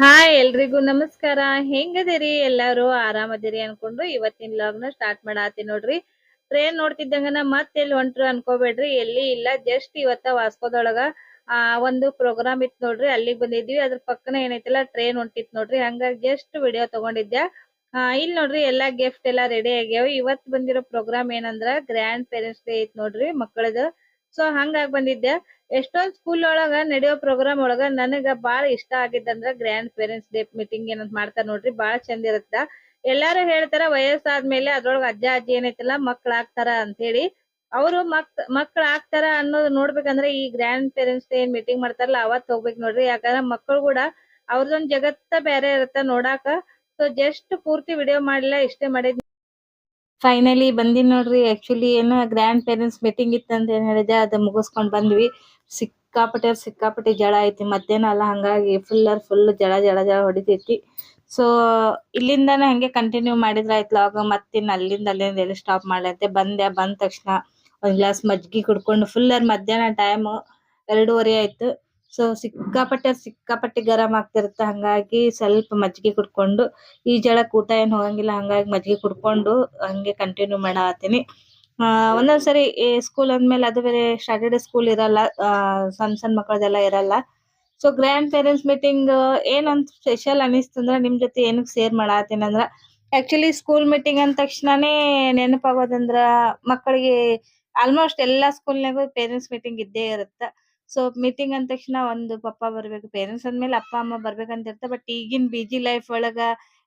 Hi ಎಲ್ರಿಗೂ ನಮಸ್ಕಾರ. ಹೆಂಗದಿರಿ? ಎಲ್ಲಾರು ಆರಾಮದಿರಿ ಅನ್ಕೊಂಡು ಇವತ್ತಿನ ಲಾಗ್ನ ಸ್ಟಾರ್ಟ್ ಮಾಡಾತಿ ನೋಡ್ರಿ. ಟ್ರೈನ್ ನೋಡ್ತಿದ್ದಂಗನ ಮತ್ತೆ ಎಲ್ಲಿ ಹೊಂಟ್ರು ಅನ್ಕೋಬೇಡ್ರಿ. ಎಲ್ಲಿ ಇಲ್ಲ ಜಸ್ಟ್ ಇವತ್ತ ವಾಸ್ಕೋದೊಳಗ, ಆ, ಒಂದು ಪ್ರೋಗ್ರಾಮ್ ಇತ್ತು ನೋಡ್ರಿ. ಅಲ್ಲಿಗ್ ಬಂದಿದ್ವಿ. ಅದ್ರ ಪಕ್ಕನ ಏನೈತಿಲ್ಲ ಟ್ರೈನ್ ಹೊಂಟಿತ್ ನೋಡ್ರಿ. ಹಂಗಾಗಿ ಜಸ್ಟ್ ವಿಡಿಯೋ ತಗೊಂಡಿದ್ದೆ. ಹಾ ಇಲ್ಲಿ ನೋಡ್ರಿ, ಎಲ್ಲಾ ಗಿಫ್ಟ್ ಎಲ್ಲಾ ರೆಡಿ ಆಗ್ಯಾವ. ಇವತ್ ಬಂದಿರೋ ಪ್ರೋಗ್ರಾಮ್ ಏನಂದ್ರ ಗ್ರ್ಯಾಂಡ್ ಪೇರೆಂಟ್ಸ್ ಡೇ ಐತ್ ನೋಡ್ರಿ ಮಕ್ಕಳದ. ಸೊ ಹಂಗಾಗಿ ಬಂದಿದ್ದೆ. ಎಷ್ಟೊಂದ್ ಸ್ಕೂಲ್ ಒಳಗ ನಡೆಯೋ ಪ್ರೋಗ್ರಾಮ್ ಒಳಗ ನನಗ ಬಾಳ ಇಷ್ಟ ಆಗಿದ್ದಂದ್ರ ಗ್ರ್ಯಾಂಡ್ ಪೇರೆಂಟ್ಸ್ ಡೇ ಮೀಟಿಂಗ್ ಏನಂತ ಮಾಡ್ತಾರ ನೋಡ್ರಿ, ಬಾಳ ಚಂದ ಇರುತ್ತ. ಎಲ್ಲಾರು ಹೇಳ್ತಾರ ವಯಸ್ಸಾದ್ಮೇಲೆ ಅದ್ರೊಳಗ ಅಜ್ಜ, ಅಜ್ಜಿ ಏನೈತಲ್ಲ ಮಕ್ಳ ಆಗ್ತಾರ ಅಂತ ಹೇಳಿ ಅವರು ಮಕ್ ಮಕ್ಳ ಆಗ್ತಾರ ಅನ್ನೋದ್ ನೋಡ್ಬೇಕಂದ್ರೆ ಈ ಗ್ರ್ಯಾಂಡ್ ಪೇರೆಂಟ್ಸ್ ಡೇ ಏನ್ ಮೀಟಿಂಗ್ ಮಾಡ್ತಾರಲ್ಲ ಅವತ್ ಹೋಗ್ಬೇಕ್ ನೋಡ್ರಿ. ಯಾಕಂದ್ರ ಮಕ್ಕಳು ಕೂಡ ಅವ್ರದೊಂದ್ ಜಗತ್ತ ಬೇರೆ ಇರುತ್ತ ನೋಡಾಕ. ಸೊ ಜಸ್ಟ್ ಪೂರ್ತಿ ವಿಡಿಯೋ ಮಾಡಿಲ್ಲ ಇಷ್ಟೇ ಮಾಡಿದ್. ಫೈನಲಿ ಬಂದಿನ್ ನೋಡ್ರಿ ಆಕ್ಚುಲಿ ಏನು ಗ್ರ್ಯಾಂಡ್ ಪೇರೆಂಟ್ಸ್ ಮೀಟಿಂಗ್ ಇತ್ತಂತ ಏನ್ ಹೇಳಿದೆ ಅದ ಮುಗಿಸ್ಕೊಂಡ್ ಬಂದ್ವಿ. ಸಿಕ್ಕಾಪಟ್ಟೆ ಸಿಕ್ಕಾಪಟ್ಟೆ ಜಳ ಐತಿ, ಮಧ್ಯಾಹ್ನ ಅಲ್ಲ ಹಂಗಾಗಿ ಫುಲ್ ಫುಲ್ ಜಳ ಜಳ ಜಳ ಹೊಡಿತೈತಿ. ಸೊ ಇಲ್ಲಿಂದಾನೆ ಹಂಗೆ ಕಂಟಿನ್ಯೂ ಮಾಡಿದ್ರ ಆಯ್ತು ಲಾಗ ಮತ್ತಿನ್ ಅಲ್ಲಿಂದ ಅಲ್ಲಿಂದ ಎಲ್ಲಿ ಸ್ಟಾಪ್ ಮಾಡ್ಲಂತೆ ಬಂದೆ, ಬಂದ ತಕ್ಷಣ ಒಂದ್ ಗ್ಲಾಸ್ ಮಜ್ಜಿಗೆ ಕುಡ್ಕೊಂಡು ಫುಲ್ ಮಧ್ಯಾಹ್ನ ಟೈಮ್ ಎರಡೂವರೆ ಆಯ್ತು. ಸೊ ಸಿಕ್ಕಾಪಟ್ಟೆ ಸಿಕ್ಕಾಪಟ್ಟೆ ಗರಂ ಆಗ್ತಿರುತ್ತೆ. ಹಂಗಾಗಿ ಸ್ವಲ್ಪ ಮಜ್ಜಿಗೆ ಕುಡ್ಕೊಂಡು, ಈ ಊಟ ಏನ್ ಹೋಗಂಗಿಲ್ಲ, ಹಂಗಾಗಿ ಮಜ್ಜಿಗೆ ಕುಡ್ಕೊಂಡು ಹಂಗೆ ಕಂಟಿನ್ಯೂ ಮಾಡತ್ತೀನಿ ಆ ಒಂದೊಂದ್ ಸರಿ ಸ್ಕೂಲ್ ಅಂದ್ಮೇಲೆ ಅದು ಬೇರೆ ಸ್ಯಾಟರ್ಡೆ ಸ್ಕೂಲ್ ಇರಲ್ಲ ಸಣ್ಣ ಸಣ್ಣ ಮಕ್ಕಳದೆಲ್ಲ ಇರಲ್ಲ. ಸೊ ಗ್ರ್ಯಾಂಡ್ ಪೇರೆಂಟ್ಸ್ ಮೀಟಿಂಗ್ ಏನಂತ ಸ್ಪೆಷಲ್ ಅನಿಸ್ತಂದ್ರ ನಿಮ್ ಜೊತೆ ಏನಕ್ಕೆ ಶೇರ್ ಮಾಡಾತೀನಿ ಅಂದ್ರ ಆಕ್ಚುಲಿ ಸ್ಕೂಲ್ ಮೀಟಿಂಗ್ ಅಂದ ತಕ್ಷಣನೇ ನೆನಪಾಗೋದಂದ್ರ ಮಕ್ಕಳಿಗೆ ಆಲ್ಮೋಸ್ಟ್ ಎಲ್ಲಾ ಸ್ಕೂಲ್ನಾಗೂ ಪೇರೆಂಟ್ಸ್ ಮೀಟಿಂಗ್ ಇದ್ದೇ ಇರುತ್ತ. ಸೊ ಮೀಟಿಂಗ್ ಅಂದ ತಕ್ಷಣ ಒಂದು ಪಪ್ಪ ಬರ್ಬೇಕು. ಪೇರೆಂಟ್ಸ್ ಅಂದ್ಮೇಲೆ ಅಪ್ಪ, ಅಮ್ಮ ಬರ್ಬೇಕಂತ ಇರ್ತ ಬಟ್ ಈಗಿನ ಬಿಜಿ ಲೈಫ್ ಒಳಗ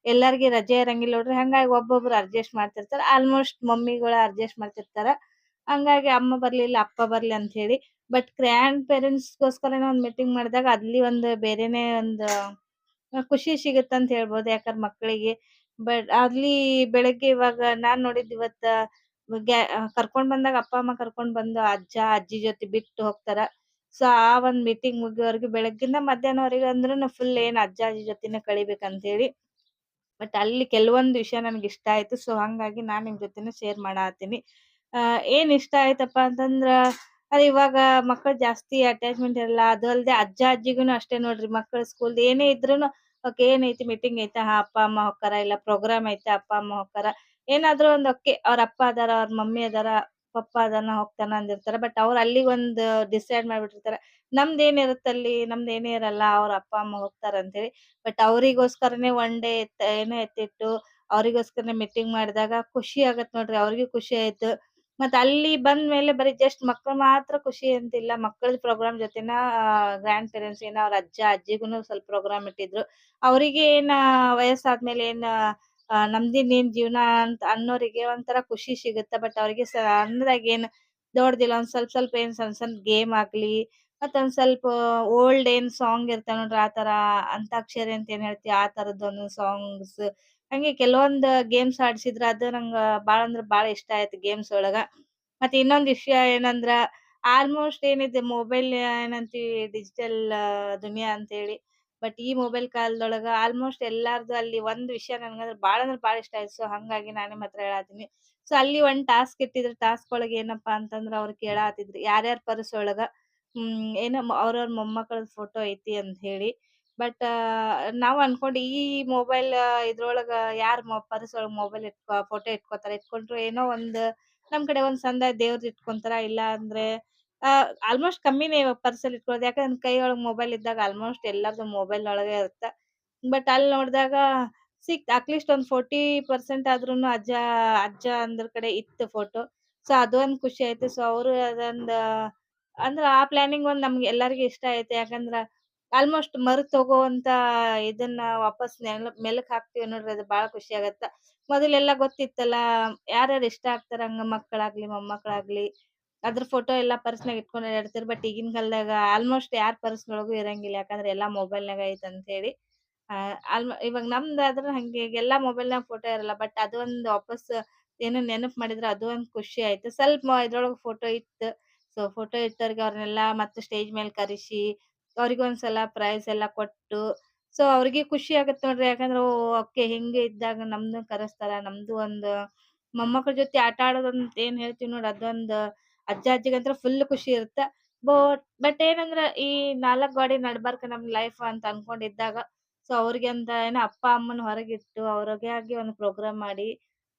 ಎಲ್ಲಾರ್ಗಿ ರಜೆ ಇರಂಗಿಲ್ಲ ನೋಡ್ರಿ. ಹಂಗಾಗಿ ಒಬ್ಬೊಬ್ರು ಅಡ್ಜಸ್ಟ್ ಮಾಡ್ತಿರ್ತಾರ. ಆಲ್ಮೋಸ್ಟ್ ಮಮ್ಮಿಗಳು ಅಡ್ಜಸ್ಟ್ ಮಾಡ್ತಿರ್ತಾರ. ಹಂಗಾಗಿ ಅಮ್ಮ ಬರ್ಲಿಲ್ಲ, ಅಪ್ಪ ಬರ್ಲಿ ಅಂತ ಹೇಳಿ. ಬಟ್ ಗ್ರ್ಯಾಂಡ್ ಪೇರೆಂಟ್ಸ್ ಗೋಸ್ಕರನೇ ಒಂದ್ ಮೀಟಿಂಗ್ ಮಾಡಿದಾಗ ಅಲ್ಲಿ ಒಂದು ಬೇರೆನೆ ಒಂದು ಖುಷಿ ಸಿಗುತ್ತಂತ ಹೇಳ್ಬೋದು ಯಾಕಂದ್ರೆ ಮಕ್ಕಳಿಗೆ. ಬಟ್ ಅಲ್ಲಿ ಬೆಳಗ್ಗೆ ಇವಾಗ ನಾನ್ ನೋಡಿದ್ ಇವತ್ತ ಕರ್ಕೊಂಡ್ ಬಂದಾಗ ಅಪ್ಪ, ಅಮ್ಮ ಕರ್ಕೊಂಡ್ ಬಂದು ಅಜ್ಜ, ಅಜ್ಜಿ ಜೊತೆ ಬಿಟ್ಟು ಹೋಗ್ತಾರ. ಸೊ, ಆ ಒಂದ್ ಮೀಟಿಂಗ್ ಮುಗಿಯೋವರೆಗೂ ಬೆಳಗ್ಗಿಂದ ಮಧ್ಯಾಹ್ನವರೆಗೂ ಅಂದ್ರೂನು ಫುಲ್ ಏನ್ ಅಜ್ಜ ಅಜ್ಜಿ ಜೊತೆನೆ ಕಳಿಬೇಕಂತ ಹೇಳಿ ಬಟ್ ಅಲ್ಲಿ ಕೆಲವೊಂದು ವಿಷಯ ನನ್ಗೆ ಇಷ್ಟ ಆಯ್ತು. ಸೊ ಹಂಗಾಗಿ ನಾನ್ ನಿಮ್ ಜೊತೆನೆ ಶೇರ್ ಮಾಡಾತೀನಿ. ಆ, ಏನ್ ಇಷ್ಟ ಆಯ್ತಪ್ಪ ಅಂತಂದ್ರ ಅದ್ ಇವಾಗ ಮಕ್ಕಳು ಜಾಸ್ತಿ ಅಟ್ಯಾಚ್ಮೆಂಟ್ ಇರಲ್ಲ ಅದು ಅಲ್ದೆ ಅಜ್ಜ ಅಜ್ಜಿಗೂನು ಅಷ್ಟೇ ನೋಡ್ರಿ. ಮಕ್ಕಳು ಸ್ಕೂಲ್ ಏನೇ ಇದ್ರೂನು, ಓಕೆ, ಏನೈತಿ ಮೀಟಿಂಗ್ ಐತಾ? ಹಾ, ಅಪ್ಪ, ಅಮ್ಮ ಹೊಕ್ಕಾರ? ಇಲ್ಲ ಪ್ರೋಗ್ರಾಮ್ ಐತೆ? ಅಪ್ಪ, ಅಮ್ಮ ಹೊಕ್ಕಾರ? ಏನಾದ್ರು ಒಂದ್, ಓಕೆ, ಅವ್ರ ಅಪ್ಪ ಅದಾರ, ಅವ್ರ ಮಮ್ಮಿ ಅದಾರ ಪಪ್ಪ ಅದನ್ನ ಹೋಗ್ತಾನ ಅಂದಿರ್ತಾರ. ಬಟ್ ಅವ್ರ ಅಲ್ಲಿಗ್ ಒಂದ್ ಡಿಸೈಡ್ ಮಾಡ್ಬಿಟ್ಟಿರ್ತಾರ ಏನ್ ಇರುತ್ತ ಅಲ್ಲಿ? ನಮ್ದ್ ಏನೇ ಇರಲ್ಲ. ಅವ್ರ ಅಪ್ಪ, ಅಮ್ಮ ಹೋಗ್ತಾರ ಅಂತ ಹೇಳಿ ಬಟ್ ಅವರಿಗೋಸ್ಕರನೇ ಒನ್ ಡೇ ಏನೋ ಎತ್ತಿಟ್ಟು ಅವರಿಗೋಸ್ಕರನೇ ಮೀಟಿಂಗ್ ಮಾಡಿದಾಗ ಖುಷಿ ಆಗತ್ ನೋಡ್ರಿ. ಅವ್ರಿಗೂ ಖುಷಿ ಆಯ್ತು. ಮತ್ತೆ ಅಲ್ಲಿ ಬಂದ ಮೇಲೆ ಬರೀ ಜಸ್ಟ್ ಮಕ್ಕಳು ಮಾತ್ರ ಖುಷಿ ಅಂತಿಲ್ಲ. ಮಕ್ಕಳದ್ ಪ್ರೋಗ್ರಾಮ್ ಜೊತೆನ ಗ್ರ್ಯಾಂಡ್ ಪೇರೆಂಟ್ಸ್ ಏನ ಅವ್ರ ಅಜ್ಜ, ಅಜ್ಜಿಗೂನು ಸ್ವಲ್ಪ ಪ್ರೋಗ್ರಾಮ್ ಇಟ್ಟಿದ್ರು. ಅವರಿಗೆ ಏನ ವಯಸ್ಸಾದ್ಮೇಲೆ ಏನ್ ನಮ್ದಿನ್ನೇನ್ ಜೀವನ ಅಂತ ಅನ್ನೋರಿಗೆ ಒಂಥರ ಖುಷಿ ಸಿಗುತ್ತೆ. ಬಟ್ ಅವ್ರಿಗೆ ಅಂದಾಗ ಏನ್ ದೊಡ್ಡದಿಲ್ಲ ಒಂದ್ ಸ್ವಲ್ಪ ಸ್ವಲ್ಪ ಏನ್ ಸಣ್ಣ ಸಣ್ಣ ಗೇಮ್ ಆಗ್ಲಿ ಮತ್ತೊಂದ್ ಸ್ವಲ್ಪ ಓಲ್ಡ್ ಏನ್ ಸಾಂಗ್ ಇರ್ತಾವ ನೋಡ್ರಿ ಆತರ ಅಂತಾಕ್ಷರಿ ಅಂತ ಏನ್ ಹೇಳ್ತೀವಿ ಆ ತರದ್ ಸಾಂಗ್ಸ್. ಹಂಗೆ ಕೆಲವೊಂದ್ ಗೇಮ್ಸ್ ಆಡ್ಸಿದ್ರ ಅದು ನಂಗ ಬಾಳ ಅಂದ್ರ ಬಾಳ ಇಷ್ಟ ಆಯ್ತು ಗೇಮ್ಸ್ ಒಳಗ. ಮತ್ತೆ ಇನ್ನೊಂದ್ ವಿಷಯ ಏನಂದ್ರ, ಆಲ್ಮೋಸ್ಟ್ ಏನಿದೆ, ಮೊಬೈಲ್ ಏನಂತೀವಿ, ಡಿಜಿಟಲ್ ದುನಿಯಾ ಅಂತ ಹೇಳಿ ಬಟ್ ಈ ಮೊಬೈಲ್ ಕಾಲದೊಳಗ ಆಲ್ಮೋಸ್ಟ್ ಎಲ್ಲಾರ್ದು ಅಲ್ಲಿ ಒಂದ್ ವಿಷಯ ನನ್ಗಂದ್ರ ಬಾಳ ಅಂದ್ರ ಬಾಳ ಇಷ್ಟ ಆಯ್ತು. ಸೊ ಹಂಗಾಗಿ ನಾನ್ ಮಾತ್ರ ಹೇಳಾತೀನಿ. ಸೊ ಅಲ್ಲಿ ಒಂದ್ ಟಾಸ್ಕ್ ಇಟ್ಟಿದ್ರು ಟಾಸ್ಕ್ ಒಳಗೆ ಏನಪ್ಪಾ ಅಂತಂದ್ರ ಅವ್ರು ಕೇಳಾತಿದ್ರು. ಯಾರ್ಯಾರ ಪರ್ಸ್ ಒಳಗ, ಹ್ಮ್, ಏನ ಅವ್ರವ್ರ ಮೊಮ್ಮಕ್ಕಳ ಫೋಟೋ ಐತಿ ಅಂತ ಹೇಳಿ. ಬಟ್ ನಾವ್ ಅನ್ಕೊಂಡ್ ಈ ಮೊಬೈಲ್ ಇದ್ರೊಳಗ ಯಾರ್ ಪರ್ಸ್ ಒಳಗ ಮೊಬೈಲ್ ಇಟ್ಕೊ ಫೋಟೋ ಇಟ್ಕೋತಾರ, ಇಟ್ಕೊಂಡ್ರು ಏನೋ ಒಂದ್ ನಮ್ ಕಡೆ ಒಂದ್ ಸಂದ ದೇವ್ರದ್ ಇಟ್ಕೊಂತಾರ ಇಲ್ಲ ಅಂದ್ರೆ ಆಲ್ಮೋಸ್ಟ್ ಕಮ್ಮಿನೇ ಪರ್ಸ್ ಅಲ್ಲಿ ಇಟ್ಕೊಳ್ಳೋದು. ಯಾಕಂದ್ರೆ ಕೈ ಒಳಗ್ ಮೊಬೈಲ್ ಇದ್ದಾಗ ಆಲ್ಮೋಸ್ಟ್ ಎಲ್ಲಾರ್ದು ಮೊಬೈಲ್ ಒಳಗೆ ಇರುತ್ತೆ. ಬಟ್ ಅಲ್ಲಿ ನೋಡಿದಾಗ ಸಿಕ್ ಅಟ್ಲೀಸ್ಟ್ ಒಂದ್ ಫೋರ್ಟಿ ಪರ್ಸೆಂಟ್ ಆದ್ರೂನು ಅಜ್ಜ ಅಜ್ಜ ಅಂದ್ರ ಕಡೆ ಇತ್ತು ಫೋಟೋ ಸೊ ಅದೊಂದ್ ಖುಷಿ ಆಯ್ತು. ಸೊ ಅವರು ಅದೊಂದ್, ಅಂದ್ರ ಆ ಪ್ಲಾನಿಂಗ್ ಒಂದ್ ನಮ್ಗೆ ಎಲ್ಲರಿಗೂ ಇಷ್ಟ ಆಯ್ತು. ಯಾಕಂದ್ರ ಆಲ್ಮೋಸ್ಟ್ ಮರು ತಗೋವಂತ ಇದನ್ನ ವಾಪಸ್ ನೆಲ, ಮೆಲಕ್ ಹಾಕ್ತಿವಿ ನೋಡ್ರಿ, ಅದು ಬಹಳ ಖುಷಿ ಆಗತ್ತ. ಮೊದಲೆಲ್ಲ ಗೊತ್ತಿತ್ತಲ್ಲ, ಯಾರ್ಯಾರು ಇಷ್ಟ ಆಗ್ತಾರ ಹಂಗ ಮಕ್ಕಳಾಗ್ಲಿ, ಮೊಮ್ಮಕ್ಕಳಾಗ್ಲಿ. ಅದ್ರ ಫೋಟೋ ಎಲ್ಲಾ ಪರ್ಸ್ನಾಗ ಇಟ್ಕೊಂಡ್ ಓಡಾಡ್ತಿರ್ ಬಟ್ ಈಗಿನ ಕಾಲದಾಗ ಆಲ್ಮೋಸ್ಟ್ ಯಾರ್ ಒಳಗೂ ಇರಂಗಿಲ್ಲ. ಯಾಕಂದ್ರೆ ಎಲ್ಲಾ ಮೊಬೈಲ್ ನಾಗ್ ಐತ್ ಅಂತ ಹೇಳಿ. ಆಲ್ಮ ಇವಾಗ ನಮ್ದ್ ಆದ್ರ ಹಂಗೆ ಎಲ್ಲಾ ಮೊಬೈಲ್ನಾಗ ಫೋಟೋ ಇರಲ್ಲ ಬಟ್ ಅದು ಒಂದ್ ವಾಪಸ್ ಏನೋ ನೆನಪ್ ಮಾಡಿದ್ರ ಅದು ಒಂದ್ ಖುಷಿ ಆಯ್ತು. ಸ್ವಲ್ಪ ಇದ್ರೊಳಗ ಫೋಟೋ ಇತ್ತು. ಸೊ ಫೋಟೋ ಇಟ್ಟವ್ರಿಗೆ ಅವ್ರನ್ನೆಲ್ಲಾ ಮತ್ತೆ ಸ್ಟೇಜ್ ಮೇಲೆ ಕರೆಸಿ, ಅವ್ರಿಗೆ ಒಂದ್ಸಲ ಪ್ರೈಸ್ ಎಲ್ಲಾ ಕೊಟ್ಟು. ಸೊ ಅವ್ರಿಗೆ ಖುಷಿ ಆಗತ್ತೆ ನೋಡ್ರಿ. ಯಾಕಂದ್ರೆ ಓಕೆ, ಹಿಂಗೆ ಇದ್ದಾಗ ನಮ್ದು ಕರಸ್ತಾರ. ನಮ್ದು ಒಂದ್ ಮೊಮ್ಮಕ್ಕಳ ಜೊತೆ ಆಟ ಆಡೋದಂತ ಏನ್ ಹೇಳ್ತೀವಿ ನೋಡ್ರಿ ಅದೊಂದ್ ಅಜ್ಜ ಅಜ್ಜಿಗಂತ್ರ ಫುಲ್ ಖುಷಿ ಇರುತ್ತೆ. ಬಟ್ ಬಟ್ ಏನಂದ್ರ ಈ ನಾಲ್ಕ್ ಗೋಡೆ ನಡ್ಬಾರ್ಕ ನಮ್ ಲೈಫ್ ಅಂತ ಅನ್ಕೊಂಡಿದ್ದಾಗ ಸೊ ಅವ್ರಿಗೆ ಅಂತ ಏನೋ ಅಪ್ಪ ಅಮ್ಮನ ಹೊರಗಿಟ್ಟು ಅವ್ರಿಗೆ ಆಗಿ ಒಂದು ಪ್ರೋಗ್ರಾಮ್ ಮಾಡಿ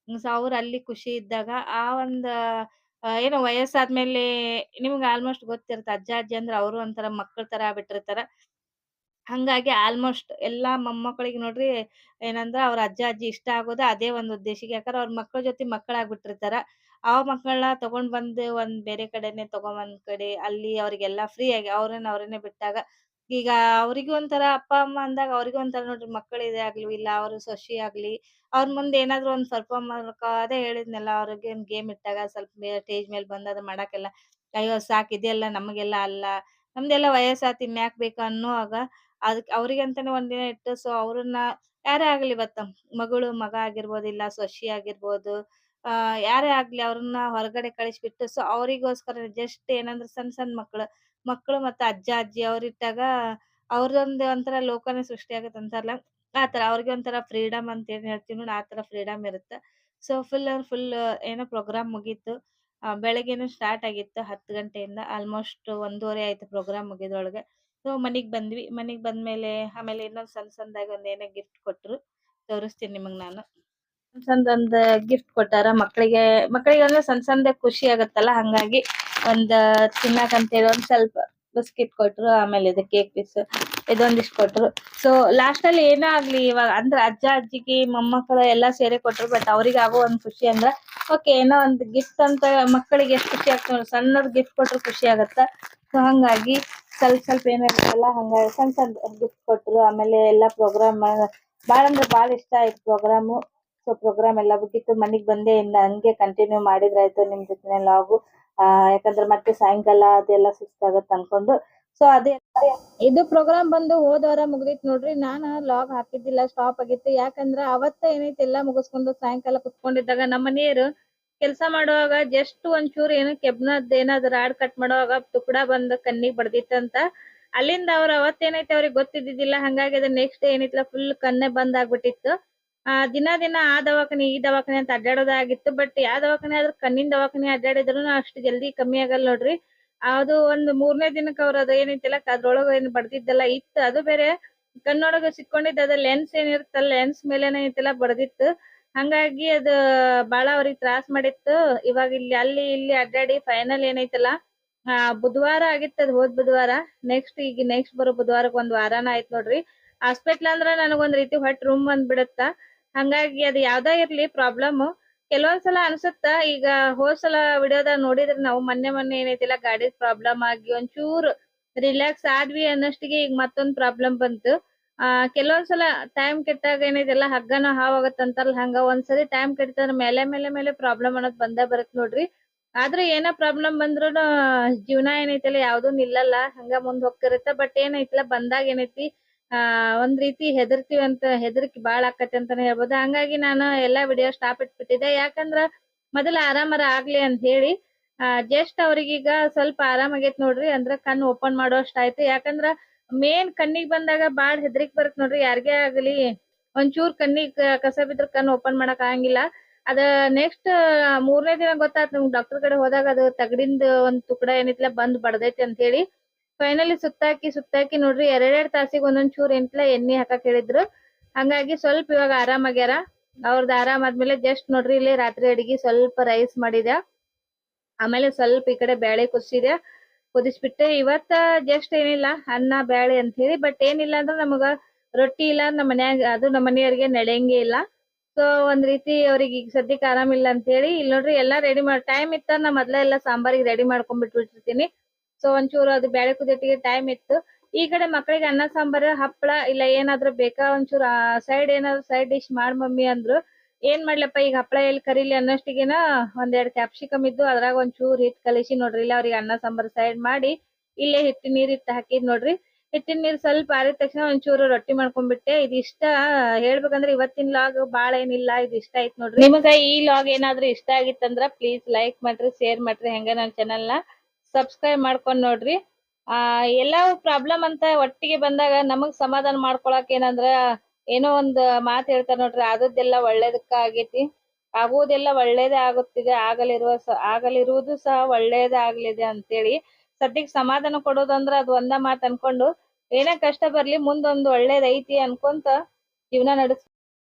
ಸೊ ಅವ್ರು ಅಲ್ಲಿ ಖುಷಿ ಇದ್ದಾಗ ಆ ಒಂದ್ ಏನೋ ವಯಸ್ಸಾದ್ಮೇಲೆ ನಿಮ್ಗೆ ಆಲ್ಮೋಸ್ಟ್ ಗೊತ್ತಿರುತ್ತೆ, ಅಜ್ಜ ಅಜ್ಜಿ ಅಂದ್ರೆ ಅವರು ಒಂಥರ ಮಕ್ಕಳ ತರ ಆಗ್ಬಿಟ್ಟಿರ್ತಾರ. ಹಂಗಾಗಿ ಆಲ್ಮೋಸ್ಟ್ ಎಲ್ಲಾ ಮೊಮ್ಮಕ್ಕಳಿಗೆ ನೋಡ್ರಿ, ಏನಂದ್ರ ಅವ್ರ ಅಜ್ಜ ಅಜ್ಜಿ ಇಷ್ಟ ಆಗೋದ ಅದೇ ಒಂದ್ ಉದ್ದೇಶಕ್ಕೆ, ಯಾಕಂದ್ರೆ ಅವ್ರ ಮಕ್ಕಳ ಜೊತೆ ಮಕ್ಕಳಾಗ್ಬಿಟ್ಟಿರ್ತಾರ ಆ ಮಕ್ಕಳನ್ನ ತಗೊಂಡ್ ಬಂದು ಒಂದ್ ಬೇರೆ ಕಡೆನೆ ತಗೊಂಬಂದ್ ಕಡೆ ಅಲ್ಲಿ ಅವ್ರಿಗೆಲ್ಲ ಫ್ರೀ ಆಗಿ ಅವ್ರನ್ನ ಅವ್ರನ್ನೇ ಬಿಟ್ಟಾಗ ಈಗ ಅವ್ರಿಗೂ ಒಂಥರ ಅಪ್ಪ, ಅಮ್ಮ ಅಂದಾಗ ಅವ್ರಿಗೂ ಒಂಥರ ನೋಡ್ರಿ ಮಕ್ಕಳಿದೆ ಆಗ್ಲಿ, ಇಲ್ಲ ಅವ್ರ ಸೊಸಿ ಆಗ್ಲಿ, ಅವ್ರ ಮುಂದೆ ಏನಾದ್ರು ಒಂದ್ ಪರ್ಫಾರ್ಮ್ ಮಾಡ್ಬೇಕ ಅದೇ ಹೇಳಿದ್ನಲ್ಲ ಅವ್ರಿಗೆ ಒಂದ್ ಗೇಮ್ ಇಟ್ಟಾಗ ಸ್ವಲ್ಪ ಸ್ಟೇಜ್ ಮೇಲೆ ಬಂದ್ ಅದ್ ಮಾಡಕ್ಕೆಲ್ಲ ಅಯ್ಯೋ ಸಾಕ್ ಇದೆಲ್ಲ ನಮಗೆಲ್ಲ ಅಲ್ಲ, ನಮ್ದೆಲ್ಲ ವಯಸ್ಸಾತ್ ಇನ್ಯಾಕ್ ಬೇಕು ಅನ್ನುವಾಗ ಅದಕ್ಕೆ ಅಂತಾನೆ ಒಂದಿನ ಇಟ್ಟು ಸೊ ಅವ್ರನ್ನ ಯಾರೇ ಆಗ್ಲಿ ಬತ್ತ ಮಗಳು ಮಗ ಆಗಿರ್ಬೋದು ಇಲ್ಲ ಸೊಸಿ ಆಗಿರ್ಬೋದು ಯಾರೇ ಆಗ್ಲಿ ಅವ್ರನ್ನ ಹೊರಗಡೆ ಕಳಿಸ್ಬಿಟ್ಟು ಸೊ ಅವರಿಗೋಸ್ಕರ ಜಸ್ಟ್ ಏನಂದ್ರೆ ಸಣ್ಣ ಸಣ್ಣ ಮಕ್ಕಳು ಮಕ್ಕಳು ಮತ್ತೆ ಅಜ್ಜ ಅಜ್ಜಿ ಅವ್ರಿಟ್ಟಾಗ ಅವ್ರದೊಂದು ಒಂಥರ ಲೋಕನೇ ಸೃಷ್ಟಿ ಆಗತ್ತೆ ಅಂತಾರಲ್ಲ? ಆತರ ಅವ್ರಿಗೆ ಒಂಥರ ಫ್ರೀಡಮ್ ಅಂತ ಏನ್ ಹೇಳ್ತೀವಿ ನೋಡಿ ಆತರ ಫ್ರೀಡಮ್ ಇರುತ್ತೆ. ಸೊ ಫುಲ್ ಫುಲ್ ಏನೋ ಪ್ರೋಗ್ರಾಮ್ ಮುಗೀತು. ಆ, ಬೆಳಗ್ಗೆನೂ ಸ್ಟಾರ್ಟ್ ಆಗಿತ್ತು ಹತ್ತು ಗಂಟೆಯಿಂದ ಆಲ್ಮೋಸ್ಟ್ ಒಂದೂವರೆ ಆಯ್ತು ಪ್ರೋಗ್ರಾಮ್ ಮುಗಿದೊಳಗೆ ಸೊ ಮನಿಗ್ ಬಂದ್ವಿ. ಮನಿಗ್ ಬಂದ್ಮೇಲೆ ಆಮೇಲೆ ಇನ್ನೊಂದ್ ಸಣ್ಣ ಸಣ್ಣದಾಗಿ ಒಂದ್ ಏನೋ ಗಿಫ್ಟ್ ಕೊಟ್ರು ತೋರಿಸ್ತೀನಿ ನಿಮಗ್ ನಾನು. ಸಣ್ಣದೊಂದ್ ಗಿಫ್ಟ್ ಕೊಟ್ಟಾರ ಮಕ್ಕಳಿಗೆ ಮಕ್ಕಳಿಗೆ ಅಂದ್ರೆ ಸಣ್ಣ ಸಣ್ಣದೇ ಖುಷಿ ಆಗತ್ತಲ್ಲ, ಹಂಗಾಗಿ ಒಂದ್ ತಿನ್ನಕ್ ಅಂತೇಳಿ ಒಂದ್ ಸ್ವಲ್ಪ ಬಿಸ್ಕಿಟ್ ಕೊಟ್ರು, ಆಮೇಲೆ ಇದು ಕೇಕ್ ಪೀಸ್ ಇದೊಂದಿಷ್ಟು ಕೊಟ್ರು. ಸೊ ಲಾಸ್ಟ್ ಅಲ್ಲಿ ಏನೇ ಆಗ್ಲಿ ಇವಾಗ ಅಂದ್ರೆ ಅಜ್ಜ, ಅಜ್ಜಿಗೆ, ಮೊಮ್ಮಕ್ಕಳು ಎಲ್ಲಾ ಸೇರಿ ಕೊಟ್ರು ಬಟ್ ಅವ್ರಿಗೆ ಆಗೋ ಒಂದ್ ಖುಷಿ ಅಂದ್ರ ಓಕೆ ಏನೋ ಒಂದ್ ಗಿಫ್ಟ್ ಅಂತ ಮಕ್ಕಳಿಗೆ ಎಷ್ಟು ಖುಷಿ ಆಗ್ತದೆ ಸಣ್ಣದ್ ಗಿಫ್ಟ್ ಕೊಟ್ರು ಖುಷಿ ಆಗತ್ತ? ಸೊ ಹಂಗಾಗಿ ಸ್ವಲ್ಪ ಸ್ವಲ್ಪ ಏನಾಗುತ್ತಲ್ಲ ಹಂಗಾಗಿ ಸಣ್ಣ ಸಣ್ಣ ಗಿಫ್ಟ್ ಕೊಟ್ರು, ಆಮೇಲೆ ಎಲ್ಲಾ ಪ್ರೋಗ್ರಾಮ್ ಬಾಳ ಅಂದ್ರೆ ಬಾಳ ಇಷ್ಟ ಆಯ್ತು ಪ್ರೋಗ್ರಾಮು ಸೊ ಪ್ರೋಗ್ರಾಮ್ ಎಲ್ಲ ಮುಗಿತು ಮನೆಗೆ ಬಂದೆ, ಇನ್ನ ಹಂಗೆ ಕಂಟಿನ್ಯೂ ಮಾಡಿದ್ರಾಯ್ತು ನಿಮ್ ಜೊತೆ ಲಾಗು ಆ, ಯಾಕಂದ್ರೆ ಮತ್ತೆ ಸಾಯಂಕಾಲ ಅದೆಲ್ಲ ಸುಸ್ತಾಗತ್ತೆ ಅನ್ಕೊಂಡು. ಸೊ ಅದೇ ಇದು ಪ್ರೋಗ್ರಾಮ್ ಬಂದು ಹೋದವರ ಮುಗ್ದಿತ್ ನೋಡ್ರಿ. ನಾನು ಲಾಗ್ ಹಾಕಿದ್ದಿಲ್ಲ ಸ್ಟಾಪ್ ಆಗಿತ್ತು. ಯಾಕಂದ್ರ ಅವತ್ತ ಏನೈತಿ ಎಲ್ಲಾ ಮುಗಿಸ್ಕೊಂಡು ಸಾಯಂಕಾಲ ಕುತ್ಕೊಂಡಿದ್ದಾಗ ನಮ್ಮ ಮನೆಯವರು ಕೆಲಸ ಮಾಡುವಾಗ ಜಸ್ಟ್ ಒಂಚೂರು ಏನೋ ಕೆಬ್ನದ್ ಏನಾದ್ರು ರಾಡ್ ಕಟ್ ಮಾಡುವಾಗ ತುಕಡ ಬಂದ್ ಕಣ್ಣಿಗ್ ಬಡ್ದಿತ್ತಂತ ಅಲ್ಲಿಂದ ಅವ್ರ ಅವತ್ತೇನೈತೆ ಅವ್ರಿಗೆ ಗೊತ್ತಿದ್ದಿದ್ದಿಲ್ಲ. ಹಂಗಾಗಿ ಅದ ನೆಕ್ಸ್ಟ್ ಏನಿತ್ತಲ್ಲ ಫುಲ್ ಕಣ್ಣೆ ಬಂದ್ ಆಗ್ಬಿಟ್ಟಿತ್ತು. ಆ, ದಿನ ದಿನ ಆ ದವಾಖಾನೆ, ಈ ದವಾಖಾನೆ ಅಂತ ಅಡ್ಡಾಡೋದಾಗಿತ್ತು ಬಟ್ ಯಾವ ದವಾಖಾನೆ ಆದ್ರೂ ಕಣ್ಣಿನ ದವಾಖಾನೆ ಅಡ್ಡಾಡಿದ್ರು ಅಷ್ಟು ಜಲ್ದಿ ಕಮ್ಮಿ ಆಗಲ್ಲ ನೋಡ್ರಿ. ಅದು ಒಂದ್ ಮೂರನೇ ದಿನಕ್ಕೆ ಅವ್ರ ಅದ ಏನೈತಿಲ್ಲ ಅದ್ರೊಳಗ ಏನ್ ಬಡ್ದಿದ್ದಲ್ಲ ಇತ್ತು. ಅದು ಬೇರೆ ಕಣ್ಣೊಳಗ ಸಿಕ್ಕೊಂಡಿದ್ದ, ಅದ ಲೆನ್ಸ್ ಏನಿರುತ್ತಲ್ಲ ಲೆನ್ಸ್ ಮೇಲೆ ಐತಿಲ್ಲ ಬಡ್ದಿತ್ತು. ಹಂಗಾಗಿ ಅದ ಬಹಳ ಅವ್ರಿಗೆ ತ್ರಾಸ್ ಮಾಡಿತ್ತು. ಇವಾಗ ಇಲ್ಲಿ, ಅಲ್ಲಿ ಇಲ್ಲಿ ಅಡ್ಡಾಡಿ ಫೈನಲ್ ಏನೈತಲ್ಲ, ಆ, ಬುಧವಾರ ಆಗಿತ್ತು ಅದ್ ಹೋದ್ ಬುಧವಾರ. ನೆಕ್ಸ್ಟ್ ಈಗ ನೆಕ್ಸ್ಟ್ ಬರೋ ಬುಧವಾರಕ್ಕೆ ಒಂದ್ ವಾರಾನ ಆಯ್ತ್ ನೋಡ್ರಿ. ಹಾಸ್ಪಿಟ್ಲ್ ಅಂದ್ರ ನನಗೊಂದ್ ರೀತಿ ಹೊಟ್ಟ ರೂಮ್ ಬಂದ್ ಬಿಡತ್ತ ಹಂಗಾಗಿ ಅದ್ ಯಾವ್ದ ಇರ್ಲಿ ಪ್ರಾಬ್ಲಮ್ ಕೆಲವೊಂದ್ಸಲ ಅನ್ಸುತ್ತ, ಈಗ ಹೋದ್ ಸಲ ವಿಡಿಯೋದಾಗ ನೋಡಿದ್ರ ನಾವು ಮೊನ್ನೆ ಮೊನ್ನೆ ಏನೈತಿಲ್ಲ, ಗಾಡಿ ಪ್ರಾಬ್ಲಮ್ ಆಗಿ ಒಂಚೂರು ರಿಲ್ಯಾಕ್ಸ್ ಆದ್ವಿ ಅನ್ನಷ್ಟಿಗೆ ಈಗ ಮತ್ತೊಂದ್ ಪ್ರಾಬ್ಲಮ್ ಬಂತು. ಆ, ಕೆಲವೊಂದ್ಸಲ ಟೈಮ್ ಕೆಟ್ಟಾಗ ಏನೈತಿಲ್ಲ, ಹಗ್ಗನ ಹಾವಾಗತ್ತಂತಾರಲ್ಲ, ಹಂಗ ಒಂದ್ಸರಿ ಟೈಮ್ ಕೆಟ್ಟಂದ್ರ ಮೇಲೆ ಮೇಲೆ ಮೇಲೆ ಪ್ರಾಬ್ಲಮ್ ಅನ್ನೋದ್ ಬಂದ ಬರತ್ ನೋಡ್ರಿ. ಆದ್ರೆ ಏನ ಪ್ರಾಬ್ಲಮ್ ಬಂದ್ರೂನು ಜೀವನ ಏನೈತಿಲ್ಲ ಯಾವ್ದು ನಿಲ್ಲಲ್ಲ ಹಂಗ ಮುಂದ್ ಹೋಗ್ತಿರತ್ತ. ಬಟ್ ಏನೈತಿಲ್ಲ, ಬಂದಾಗ ಏನೈತಿ ಆ, ಒಂದ್ ರೀತಿ ಹೆದರ್ತಿವಿ ಅಂತ ಹೆದರಿಕಿ ಬಾಳ ಆಕತಿ ಅಂತಾನೆ ಹೇಳ್ಬಹುದು ಹಂಗಾಗಿ ನಾನು ಎಲ್ಲಾ ವಿಡಿಯೋ ಸ್ಟಾಪ್ ಇಟ್ಬಿಟ್ಟಿದ್ದೆ. ಯಾಕಂದ್ರ ಮೊದಲ ಆರಾಮರ ಆಗ್ಲಿ ಅಂತ ಹೇಳಿ, ಆ ಜಸ್ಟ್ ಅವ್ರಿಗೀಗ ಸ್ವಲ್ಪ ಆರಾಮ್ ಆಗೈತ್ ನೋಡ್ರಿ ಅಂದ್ರ ಕಣ್ಣು ಓಪನ್ ಮಾಡೋಷ್ಟ್ ಆಯ್ತು. ಯಾಕಂದ್ರ ಮೇನ್ ಕಣ್ಣಿಗ್ ಬಂದಾಗ ಬಾಳ ಹೆದರಿಕೆ ಬರತ್ ನೋಡ್ರಿ. ಯಾರಿಗೇ ಆಗ್ಲಿ ಒಂಚೂರ್ ಕಣ್ಣಿಗ್ ಕಸ ಬಿದ್ರ ಕಣ್ ಓಪನ್ ಮಾಡಕ್ ಆಗಂಗಿಲ್ಲ. ಅದ ನೆಕ್ಸ್ಟ್ ಮೂರನೇ ದಿನ ಗೊತ್ತಾಯ್ತು ನಮ್ಗ್ ಡಾಕ್ಟರ್ ಕಡೆ ಹೋದಾಗ ಅದು ತಗಡಿಂದ ಒಂದ್ ತುಕಡ ಏನಿತ್ಲ ಬಂದ್ ಬಡದೈತಿ ಅಂತ ಹೇಳಿ. ಫೈನಲಿ ಸುತ್ತಾಕಿ ಸುತ್ತಾಕಿ ನೋಡ್ರಿ ಎರಡೆರಡು ತಾಸಿಗೆ ಒಂದೊಂದ್ ಚೂರ್ ಎಂಟ್ಲ ಎಣ್ಣಿ ಹಾಕಕ್ ಹೇಳಿದ್ರು. ಹಂಗಾಗಿ ಸ್ವಲ್ಪ ಇವಾಗ ಆರಾಮ್ ಆಗ್ಯಾರ. ಅವ್ರದ್ ಆರಾಮ್ ಆದ್ಮೇಲೆ ಜಸ್ಟ್ ನೋಡ್ರಿ ಇಲ್ಲಿ ರಾತ್ರಿ ಅಡಿಗೆ ಸ್ವಲ್ಪ ರೈಸ್ ಮಾಡಿದೆ. ಆಮೇಲೆ ಸ್ವಲ್ಪ ಈ ಕಡೆ ಬ್ಯಾಳೆ ಕುದಿಸಿದೆ. ಕುದಿಸ್ಬಿಟ್ಟೆ ಇವತ್ತ ಜಸ್ಟ್ ಏನಿಲ್ಲ, ಅನ್ನ, ಬ್ಯಾಳೆ ಅಂತ ಹೇಳಿ, ಬಟ್ ಏನಿಲ್ಲ ಅಂದ್ರೆ ನಮಗ ರೊಟ್ಟಿ ಇಲ್ಲ ನಮ್ಮ ಮನ್ಯಾಗ, ಅದು ನಮ್ಮ ಮನೆಯವ್ರಿಗೆ ನಡೆಯಂಗೆ ಇಲ್ಲ. ಸೊ ಒಂದ್ ರೀತಿ ಅವ್ರಿಗೆ ಈಗ ಸದ್ಯಕ್ಕೆ ಆರಾಮಿಲ್ಲ ಅಂತ ಹೇಳಿ ಇಲ್ಲಿ ನೋಡ್ರಿ ಎಲ್ಲಾ ರೆಡಿ ಮಾಡಿ ಟೈಮ್ ಇತ್ತ ನಾ ಮೊದ್ಲ ಎಲ್ಲಾ ಸಾಂಬಾರಿಗೆ ರೆಡಿ ಮಾಡ್ಕೊಂಡ್ ಬಿಟ್ಟಿರ್ತೀನಿ ಸೊ ಒಂಚೂರು ಅದು ಬ್ಯಾಳೆ ಕುದಿಯಟ್ಟಿಗೆ ಟೈಮ್ ಇತ್ತು. ಈ ಕಡೆ ಮಕ್ಕಳಿಗೆ ಅನ್ನ, ಸಾಂಬಾರ್, ಹಪ್ಪಳ ಇಲ್ಲ ಏನಾದ್ರು ಬೇಕಾ? ಒಂಚೂರು ಸೈಡ್ ಏನಾದ್ರು ಸೈಡ್ ಡಿಶ್ ಮಾಡ್ ಮಮ್ಮಿ ಅಂದ್ರು. ಏನ್ ಮಾಡ್ಲಪ್ಪ, ಈಗ ಹಪ್ಪಳ ಎಲ್ಲಿ ಕರೀಲಿ ಅನ್ನೋಷ್ಟಿಗೆನ ಒಂದೆರಡು ಕ್ಯಾಪ್ಸಿಕಮ್ ಇದ್ದು ಅದ್ರಾಗ ಒಂಚೂರ್ ಹಿಟ್ ಕಲಿಸಿ ನೋಡ್ರಿ. ಇಲ್ಲ ಅವ್ರಿಗೆ ಅನ್ನ, ಸಾಂಬಾರ್ ಸೈಡ್ ಮಾಡಿ ಇಲ್ಲೇ ಹಿಟ್ಟಿನ ನೀರ್ ಇಟ್ಟು ಹಾಕಿದ್ ನೋಡ್ರಿ. ಹಿಟ್ಟಿನ ನೀರ್ ಸ್ವಲ್ಪ ಆರಿದ ತಕ್ಷಣ ಒಂಚೂರು ರೊಟ್ಟಿ ಮಾಡ್ಕೊಂಡ್ಬಿಟ್ಟೆ ಇದಿಷ್ಟ ಹೇಳ್ಬೇಕಂದ್ರೆ ಇವತ್ತಿನ ಲಾಗ್ ಬಾಳ ಏನಿಲ್ಲ, ಇದು ಇಷ್ಟ ಆಯ್ತು ನೋಡ್ರಿ. ನಿಮಗ ಈ ಲಾಗ್ ಏನಾದ್ರೂ ಇಷ್ಟ ಆಗಿತ್ತಂದ್ರ ಪ್ಲೀಸ್ ಲೈಕ್ ಮಾಡ್ರಿ ಶೇರ್ ಮಾಡ್ರಿ. ಹೆಂಗ ನನ್ನ ಚಾನಲ್ ಸಬ್ಸ್ಕ್ರೈಬ್ ಮಾಡ್ಕೊಂಡ್ ನೋಡ್ರಿ. ಆ, ಎಲ್ಲಾ ಪ್ರಾಬ್ಲಮ್ ಅಂತ ಒಟ್ಟಿಗೆ ಬಂದಾಗ ನಮಗ್ ಸಮಾಧಾನ ಮಾಡ್ಕೊಳಕ್ ಏನಂದ್ರ ಏನೋ ಒಂದ್ ಮಾತ್ ಹೇಳ್ತಾರ ನೋಡ್ರಿ, ಆದದ್ದೆಲ್ಲ ಒಳ್ಳೇದಕ್ಕ ಆಗೇತಿ ಆಗುವುದೆಲ್ಲ ಒಳ್ಳೇದೇ ಆಗುತ್ತಿದೆ, ಆಗಲಿರುವ ಆಗಲಿರುವುದು ಸಹ ಒಳ್ಳೇದೇ ಆಗ್ಲಿದೆ ಅಂತೇಳಿ ಸದ್ಯಕ್ ಸಮಾಧಾನ ಕೊಡೋದಂದ್ರ ಅದು ಒಂದ ಮಾತ್ ಅನ್ಕೊಂಡು, ಏನೇ ಕಷ್ಟ ಬರ್ಲಿ ಮುಂದೊಂದ್ ಒಳ್ಳೇದ್ ಐತಿ ಅನ್ಕೊಂತ ಜೀವನ ನಡೆಸ್